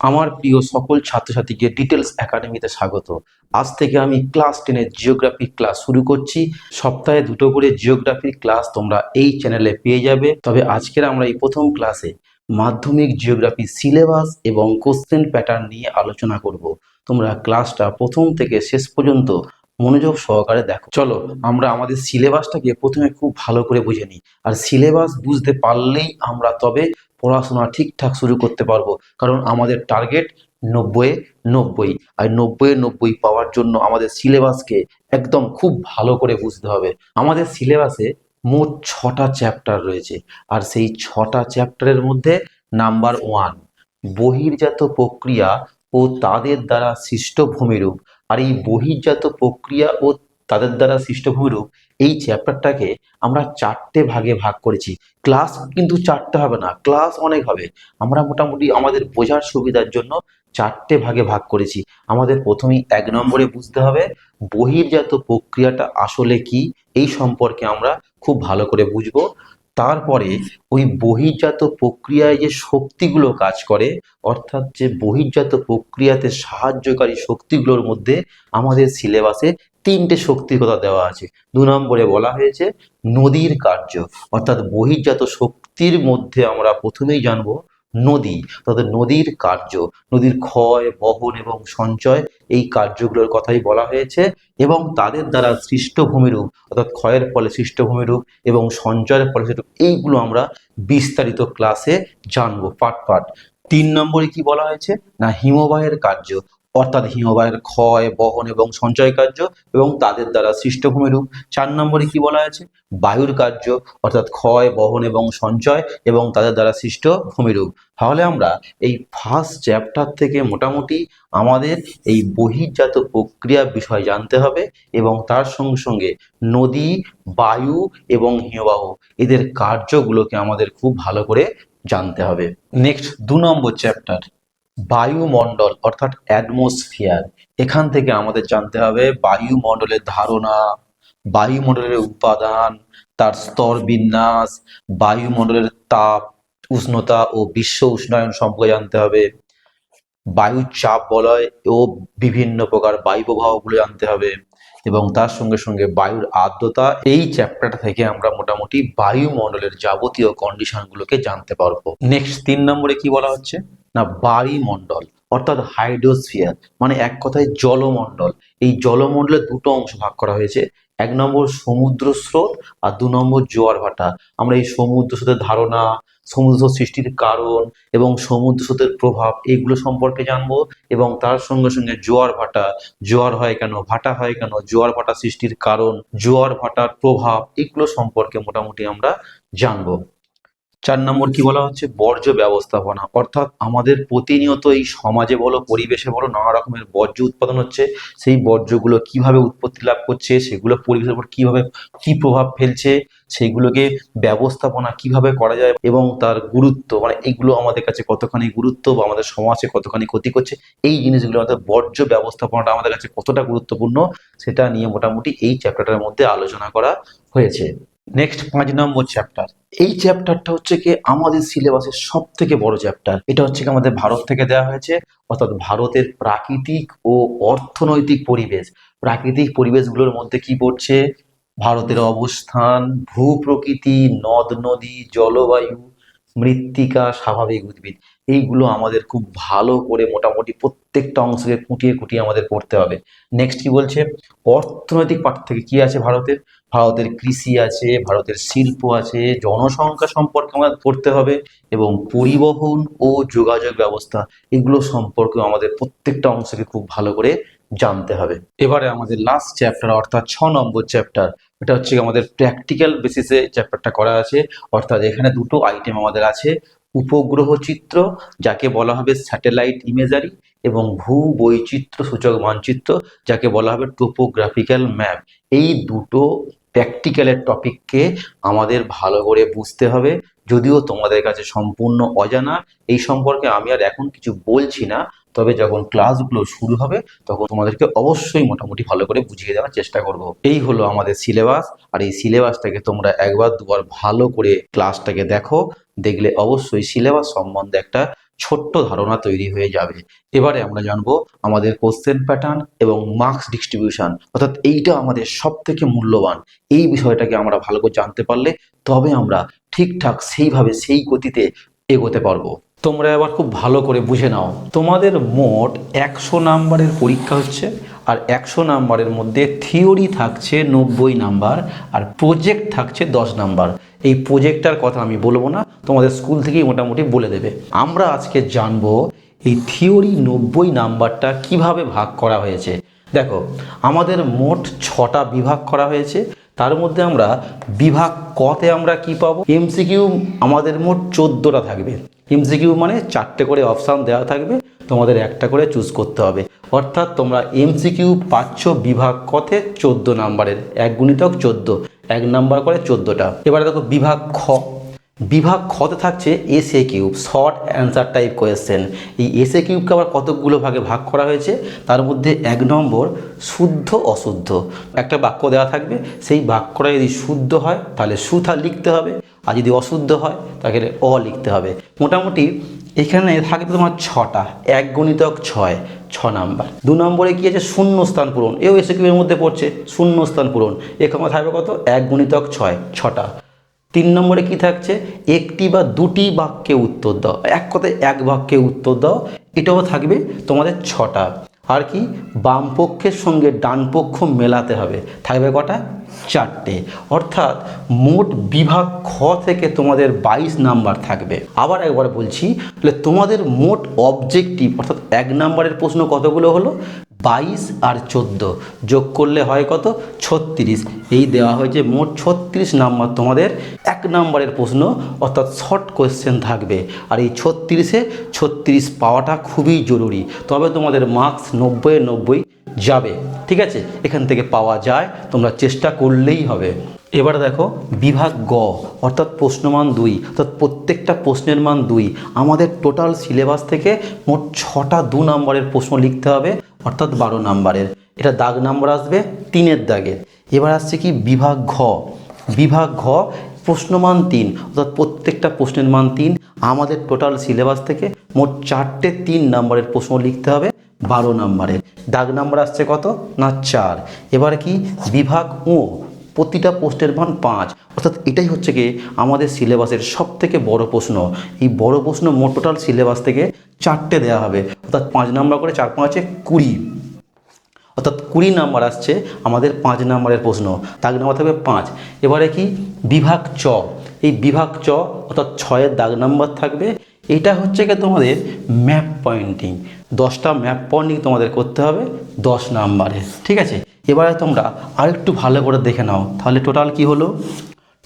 আমার প্রিয় সকল ছাত্রছাত্রীকে ডিটেলস একাডেমিতে স্বাগত। আজ থেকে আমি ক্লাস টেনের জিওগ্রাফি ক্লাস শুরু করছি। সপ্তাহে দুটো করে জিওগ্রাফির ক্লাস তোমরা এই চ্যানেলে পেয়ে যাবে। তবে আজকের আমরা এই প্রথম ক্লাসে মাধ্যমিক জিওগ্রাফি সিলেবাস এবং কোশ্চেন প্যাটার্ন নিয়ে আলোচনা করব। তোমরা ক্লাসটা প্রথম থেকে শেষ পর্যন্ত মনোযোগ সহকারে দেখো। চলো, আমরা আমাদের সিলেবাসটাকে প্রথমে খুব ভালো করে বুঝে নিই। আর সিলেবাস বুঝতে পারলেই আমরা তবে পড়াশোনা ঠিকঠাক শুরু করতে পারব। কারণ আমাদের টার্গেট নব্বই নব্বই। আর নব্বই নব্বই পাওয়ার জন্য আমাদের সিলেবাসকে একদম খুব ভালো করে বুঝতে হবে। আমাদের সিলেবাসে মোট ছটা চ্যাপ্টার রয়েছে। আর সেই ছটা চ্যাপ্টারের মধ্যে নাম্বার ওয়ান, বহির্জাত প্রক্রিয়া ও তাদের দ্বারা সৃষ্ট ভূমিরূপ। আর এই বহির্জাত প্রক্রিয়া ও তাদের দ্বারা সৃষ্ট ভূমিরূপ এই চ্যাপ্টারটাকে আমরা চারটে ভাগে ভাগ করেছি। ক্লাস কিন্তু চারটে হবে না ক্লাস অনেক হবে। আমরা মোটামুটি আমাদের বোঝার সুবিধার জন্য চারটে ভাগে ভাগ করেছি। আমাদের প্রথমেই এক নম্বরে বুঝতে হবে বহির্জাত প্রক্রিয়াটা আসলে কি, এই সম্পর্কে আমরা খুব ভালো করে বুঝব। তারপরে ওই বহির্জাত প্রক্রিয়ায় যে শক্তিগুলো কাজ করে, অর্থাৎ যে বহির্জাত প্রক্রিয়াতে সাহায্যকারী শক্তিগুলোর মধ্যে আমাদের সিলেবাসে তিনটে শক্তির কথা দেওয়া আছে। দু নম্বরে বলা হয়েছে নদীর কার্য, অর্থাৎ বহির্জাত শক্তির মধ্যে আমরা প্রথমেই জানব নদী। তাদের নদীর কার্য, নদীর ক্ষয়, বহন এবং সঞ্চয়, এই কার্যগুলোর কথাই বলা হয়েছে এবং তাদের দ্বারা সৃষ্ট ভূমিরূপ অর্থাৎ ক্ষয়ের ফলে সৃষ্ট ভূমিরূপ এবং সঞ্চয়ের ফলে এইগুলো আমরা বিস্তারিত ক্লাসে জানব পাট পাট তিন নম্বরে কি বলা হয়েছে? না, হিমবাহের কার্য অর্থাৎ হিমবাহের ক্ষয়, বহন এবং সঞ্চয় কার্য এবং তাদের দ্বারা সৃষ্ট ভূমিরূপ চার নম্বরে কি বলা হয়েছে? বায়ুর কার্য, অর্থাৎ ক্ষয়, বহন এবং সঞ্চয় এবং তাদের দ্বারা সৃষ্ট ভূমিরূপ তাহলে আমরা এই ফার্স্ট চ্যাপ্টার থেকে মোটামুটি আমাদের এই বহির্জাত প্রক্রিয়া বিষয় জানতে হবে এবং তার সঙ্গে সঙ্গে নদী, বায়ু এবং হিমবাহ, এদের কার্যগুলোকে আমাদের খুব ভালো করে জানতে হবে। নেক্সট দু নম্বর চ্যাপ্টার বায়ুমণ্ডল, অর্থাৎ অ্যাটমসফিয়ার এখান থেকে আমাদের জানতে হবে বায়ুমণ্ডলের ধারণা, বায়ুমণ্ডলের উপাদান, তার স্তর বিন্যাস, বায়ুমণ্ডলের তাপ, উষ্ণতা ও বিশ্ব উষ্ণায়ন সম্পর্কে জানতে হবে বায়ুর চাপ বলয় ও বিভিন্ন প্রকার বায়ু প্রবাহগুলো জানতে হবে। এবং তার সঙ্গে সঙ্গে বায়ুর আর্দ্রতা, এই চ্যাপ্টারটা থেকে আমরা মোটামুটি বায়ুমণ্ডলের যাবতীয় কন্ডিশনগুলোকে জানতে পারব। নেক্সট তিন নম্বরে কি বলা হচ্ছে? না, বায়ুমণ্ডল, অর্থাৎ হাইড্রোস্ফিয়ার মানে এক কথায় জলমণ্ডল। এই জলমণ্ডলের দুটো অংশ ভাগ করা হয়েছে, এক নম্বর সমুদ্র স্রোত আর দু নম্বর জোয়ার ভাটা। আমরা এই সমুদ্র স্রোতের ধারণা সমুদ্র সৃষ্টির কারণ এবং সমুদ্র স্রোতের প্রভাব এগুলো সম্পর্কে জানব এবং তার সঙ্গে সঙ্গে জোয়ার ভাটা, জোয়ার হয় কেন, ভাটা হয় কেন, জোয়ার ভাটা সৃষ্টির কারণ, জোয়ার ভাটার প্রভাব এগুলো সম্পর্কে মোটামুটি আমরা জানব। চার নম্বর কি বলা হচ্ছে? বর্জ্য ব্যবস্থাপনা। অর্থাৎ আমাদের প্রতিনিয়ত এই সমাজে বলো, পরিবেশে বলো, নানা রকমের বর্জ্য উৎপাদন হচ্ছে। সেই বর্জ্যগুলো কীভাবে উৎপত্তি লাভ করছে? সেগুলো পরিবেশের উপর কীভাবে, কি প্রভাব ফেলছে? সেগুলোকে ব্যবস্থাপনা কীভাবে করা যায়? এবং তার গুরুত্ব মানে এগুলো আমাদের কাছে কতখানি গুরুত্ব বা আমাদের সমাজে কতখানি ক্ষতি করছে? এই জিনিসগুলো আমাদের বর্জ্য ব্যবস্থাপনাটা আমাদের কাছে কতটা গুরুত্বপূর্ণ, সেটা নিয়ে মোটামুটি এই চ্যাপ্টারটার মধ্যে আলোচনা করা হয়েছে। নেক্সট পাঁচ নম্বর চ্যাপ্টার এই চ্যাপ্টারটা হচ্ছে কি আমাদের সিলেবাসের সব থেকে বড় চ্যাপ্টার এটা হচ্ছে কি আমাদের ভারত থেকে দেওয়া হয়েছে, অর্থাৎ ভারতের প্রাকৃতিক ও অর্থনৈতিক পরিবেশ। প্রাকৃতিক পরিবেশগুলোর মধ্যে কি পড়ছে? ভারতের অবস্থান ভূ প্রকৃতি নদ, নদী, জলবায়ু, মৃত্তিকা, স্বাভাবিক উদ্ভিদ। এইগুলো আমাদের খুব ভালো করে মোটামুটি প্রত্যেকটা অংশকে কুটিয়ে কুটিয়ে আমাদের পড়তে হবে। নেক্সট কি বলছে? অর্থনৈতিক পাঠ থেকে কি আছে ভারতের? ভারতের কৃষি আছে, ভারতের শিল্প আছে, জনসংখ্যা সম্পর্কে আমাদের পড়তে হবে এবং পরিবহন ও যোগাযোগ ব্যবস্থা, এগুলো সম্পর্কে আমাদের প্রত্যেকটা অংশকে খুব ভালো করে জানতে হবে। এবারে আমাদের লাস্ট চ্যাপ্টার অর্থাৎ ছ নম্বর চ্যাপ্টার এটা হচ্ছে আমাদের প্র্যাকটিক্যাল বেসিসে চ্যাপ্টারটা করা আছে। অর্থাৎ এখানে দুটো আইটেম আমাদের আছে, উপগ্রহ চিত্র, যাকে বলা হবে স্যাটেলাইট ইমেজারি এবং ভূ বৈচিত্র্য সূচক মানচিত্র, যাকে বলা হবে টোপোগ্রাফিক্যাল ম্যাপ এই দুটো প্র্যাকটিক্যালের টপিককে আমাদের ভালো করে বুঝতে হবে। যদিও তোমাদের কাছে সম্পূর্ণ অজানা, এই সম্পর্কে আমি আর এখন কিছু বলছি না, তবে যখন ক্লাসগুলো শুরু হবে, তখন তোমাদেরকে অবশ্যই মোটামুটি ভালো করে বুঝিয়ে দেওয়ার চেষ্টা করব। এই হলো আমাদের সিলেবাস আর এই সিলেবাসটাকে তোমরা একবার দুবার ভালো করে ক্লাসটাকে দেখো। দেখলে অবশ্যই সিলেবাস সম্বন্ধে একটা ছোট্ট ধারণা তৈরি হয়ে যাবে। এবারে আমরা জানব আমাদের কোশ্চেন প্যাটার্ন এবং মার্কস ডিস্ট্রিবিউশন অর্থাৎ এইটা আমাদের সব থেকে মূল্যবান। এই বিষয়টাকে আমরা ভালো করে জানতে পারলে তবে আমরা ঠিকঠাক সেইভাবে সেই গতিতে এগোতে পারব। তোমরা এবার খুব ভালো করে বুঝে নাও। তোমাদের মোট একশো নাম্বারের পরীক্ষা হচ্ছে আর একশো নাম্বারের মধ্যে থিওরি থাকছে নব্বই নাম্বার আর প্রজেক্ট থাকছে দশ নাম্বার। এই প্রজেক্টটার কথা আমি বলব না, তোমাদের স্কুল থেকেই মোটামুটি বলে দেবে। আমরা আজকে জানব এই থিওরি নব্বই নাম্বারটা কীভাবে ভাগ করা হয়েছে। দেখো, আমাদের মোট ছটা বিভাগ করা হয়েছে, তার মধ্যে আমরা বিভাগ কতে আমরা কি পাবো? এমসিকিউ আমাদের মোট চোদ্দোটা থাকবে। এমসিকিউ মানে চারটে করে অপশান দেওয়া থাকবে, তোমাদের একটা করে চুজ করতে হবে। অর্থাৎ তোমরা এমসিকিউ পাচ্ছ বিভাগ কতে চোদ্দ নাম্বারের, এক গুণিতক চোদ্দ, এক নাম্বার করে চোদ্দোটা। এবারে দেখো বিভাগ খ। বিভাগ খতে থাকছে SA Q short answer type question এই এসএ কিউবকে আবার কতকগুলো ভাগে ভাগ করা হয়েছে? তার মধ্যে এক নম্বর, শুদ্ধ, অশুদ্ধ। একটা বাক্য দেওয়া থাকবে, সেই বাক্যটা যদি শুদ্ধ হয়, তাহলে সুথা লিখতে হবে। আর যদি অশুদ্ধ হয় তাহলে অ লিখতে হবে। মোটামুটি এখানে থাকবে তোমার ছটা, এক গণিতক ছয়, ছ নাম্বার। দু নম্বরে কি আছে? শূন্য স্থান পূরণ। এও এসে কিউবের মধ্যে পড়ছে শূন্য স্থান পূরণ এখানে থাকবে কত? এক গণিতক ছয়, ছটা। তিন নম্বরে কি থাকছে? একটি বা দুটি বাক্যে উত্তর দাও। এক কথায় এক বাক্যে উত্তর দাও। এটাও থাকবে তোমাদের ছটা। আর কি? বাম পক্ষের সঙ্গে ডান পক্ষ মেলাতে হবে। থাকবে কটা? চারটে। অর্থাৎ মোট বিভাগ খ থেকে তোমাদের বাইশ নাম্বার থাকবে। আবার একবার বলছি, তাহলে তোমাদের মোট অবজেক্টিভ অর্থাৎ এক নাম্বারের প্রশ্ন কতগুলো হলো? বাইশ আর চোদ্দ। যোগ করলে হয় কত? ছত্রিশ। এই দেওয়া হয়েছে মোট ছত্রিশ নাম্বার। তোমাদের এক নাম্বারের প্রশ্ন, অর্থাৎ শর্ট কোয়েশ্চেন থাকবে। আর এই ছত্রিশে ছত্রিশ পাওয়াটা খুবই জরুরি। তবে তোমাদের মার্কস নব্বই নব্বই যাবে। ঠিক আছে? এখান থেকে পাওয়া যায়। তোমরা চেষ্টা করলেই হবে। এবার দেখো, বিভাগ গ, অর্থাৎ প্রশ্নমান দুই, অর্থাৎ প্রত্যেকটা প্রশ্নের মান দুই। আমাদের টোটাল সিলেবাস থেকে মোট ছটা দু নম্বরের প্রশ্ন লিখতে হবে। অর্থাৎ বারো নাম্বারের। এটা দাগ নাম্বার আসবে তিনের দাগের এবার আসছে কি বিভাগ ঘ। বিভাগ ঘ, প্রশ্নমান তিন। অর্থাৎ প্রত্যেকটা প্রশ্নের মান তিন। আমাদের টোটাল সিলেবাস থেকে মোট চারটে তিন নাম্বারের প্রশ্ন লিখতে হবে বারো নাম্বারের। দাগ নাম্বার আসছে কত? না, চার। এবার কি? বিভাগ ও প্রতিটা পোস্টের মান পাঁচ। অর্থাৎ এটাই হচ্ছে কি আমাদের সিলেবাসের সব থেকে বড় প্রশ্ন। এই বড় প্রশ্ন মোট টোটাল সিলেবাস থেকে চারটে দেওয়া হবে। অর্থাৎ পাঁচ নাম্বার করে চার পাঁচে কুড়ি। অর্থাৎ কুড়ি নাম্বার আসছে আমাদের পাঁচ নাম্বারের প্রশ্ন। দাগ নাম্বার থাকবে পাঁচ। এবারে কি? বিভাগ চ। এই বিভাগ চ, অর্থাৎ ছয়ের দাগ নাম্বার থাকবে। এটা হচ্ছে কি তোমাদের ম্যাপ পয়েন্টিং দশটা ম্যাপ পয়েন্টিং তোমাদের করতে হবে দশ নাম্বারের ঠিক আছে? এবারে তোমরা আরেকটু ভালো করে দেখে নাও। তাহলে টোটাল কি হলো?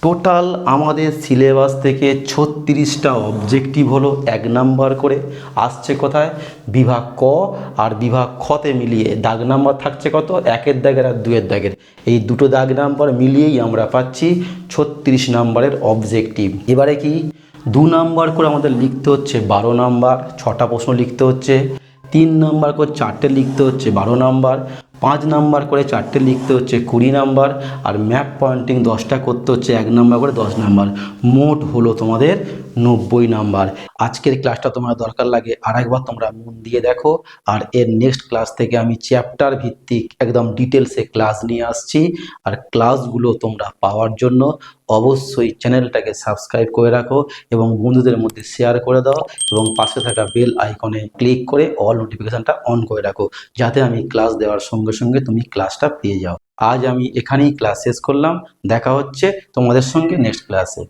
টোটাল আমাদের সিলেবাস থেকে ছত্রিশটা অবজেক্টিভ হলো এক নাম্বার করে। আসছে কোথায়? বিভাগ ক আর বিভাগ খতে মিলিয়ে। দাগ নাম্বার থাকছে কত? একের দাগের আর দুয়ের দাগের। এই দুটো দাগ নাম্বার মিলিয়েই আমরা পাচ্ছি ছত্রিশ নাম্বারের অবজেক্টিভ এবারে কি? দু নাম্বার করে আমাদের লিখতে হচ্ছে বারো নাম্বার, ছটা প্রশ্ন লিখতে হচ্ছে। তিন নাম্বার করে চারটে লিখতে হচ্ছে বারো নাম্বার। পাঁচ নাম্বার করে চারটে লিখতে হচ্ছে কুড়ি নাম্বার আর ম্যাপ পয়েন্টিং দশটা করতে হচ্ছে এক নাম্বার করে দশ নাম্বার। মোট হলো তোমাদের নব্বই নাম্বার। আজকের ক্লাসটা তোমার দরকার লাগে আর একবার তোমরা মন দিয়ে দেখো। আর এর নেক্সট ক্লাস থেকে আমি চ্যাপ্টার ভিত্তিক একদম ডিটেলসে ক্লাস নিয়ে আসছি। আর ক্লাসগুলো তোমরা পাওয়ার জন্য অবশ্যই চ্যানেলটাকে সাবস্ক্রাইব করে রাখো এবং বন্ধুদের মধ্যে শেয়ার করে দাও এবং পাশে থাকা বেল আইকনে ক্লিক করে অল নোটিফিকেশানটা অন করে রাখো, যাতে আমি ক্লাস দেওয়ার সঙ্গে সঙ্গে তুমি ক্লাসটা পেয়ে যাও। আজ আমি এখানেই ক্লাস শেষ করলাম, দেখা হচ্ছে তোমাদের সঙ্গে নেক্সট ক্লাসে